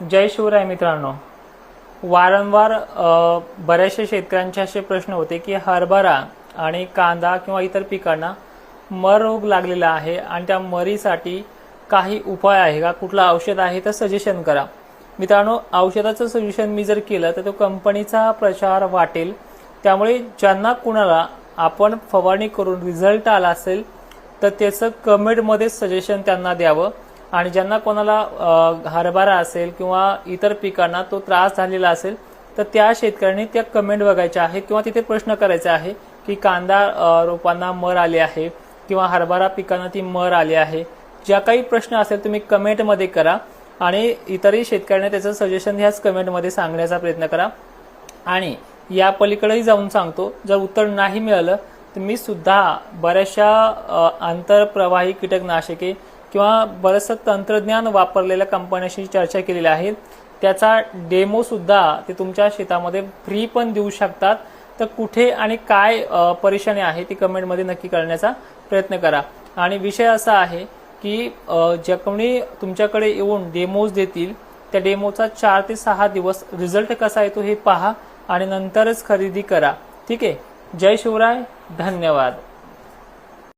जय शिवराय मित्रांनो. वारंवार बऱ्याचशा शेतकऱ्यांचे असे प्रश्न होते की हरभरा आणि कांदा किंवा इतर पिकांना मर रोग लागलेला आहे आणि त्या मरीसाठी काही उपाय आहे का? कुठलं औषध आहे तर सजेशन करा. मित्रांनो औषधाचं सजेशन मी जर केलं तर तो कंपनीचा प्रचार वाटेल. त्यामुळे ज्यांना कुणाला आपण फवारणी करून रिझल्ट आला असेल तर त्याचं कमेंटमध्ये सजेशन त्यांना द्यावं. आणि ज्यांना कोणाला हरभरा असेल किंवा इतर पिकांना तो त्रास झालेला असेल तर त्या शेतकऱ्यांनी त्या कमेंट बघायच्या आहे किंवा तिथे प्रश्न करायचा आहे की कांदा रोपांना मर आले आहे किंवा हरभरा पिकांना ती मर आली आहे. ज्या काही प्रश्न असेल तुम्ही कमेंटमध्ये करा आणि इतरही शेतकऱ्यांना त्याचं सजेशन ह्याच कमेंटमध्ये सांगण्याचा प्रयत्न करा. आणि या पलीकडेही जाऊन सांगतो जर उत्तर नाही मिळालं तर मी सुद्धा बऱ्याचशा आंतरप्रवाही कीटकनाशके किंवा बरंचसं तंत्रज्ञान वापरलेल्या कंपन्यांशी चर्चा केलेली आहे. त्याचा डेमो सुद्धा ते तुमच्या शेतामध्ये फ्री पण देऊ शकतात. तर कुठे आणि काय परेशानी आहे ती कमेंटमध्ये नक्की करण्याचा प्रयत्न करा. आणि विषय असा आहे की अ, ज्या कोणी तुमच्याकडे येऊन डेमोज देतील त्या डेमोचा चार ते सहा दिवस रिझल्ट कसा येतो हे पहा आणि नंतरच खरेदी करा. ठीक आहे? जय शिवराय. धन्यवाद.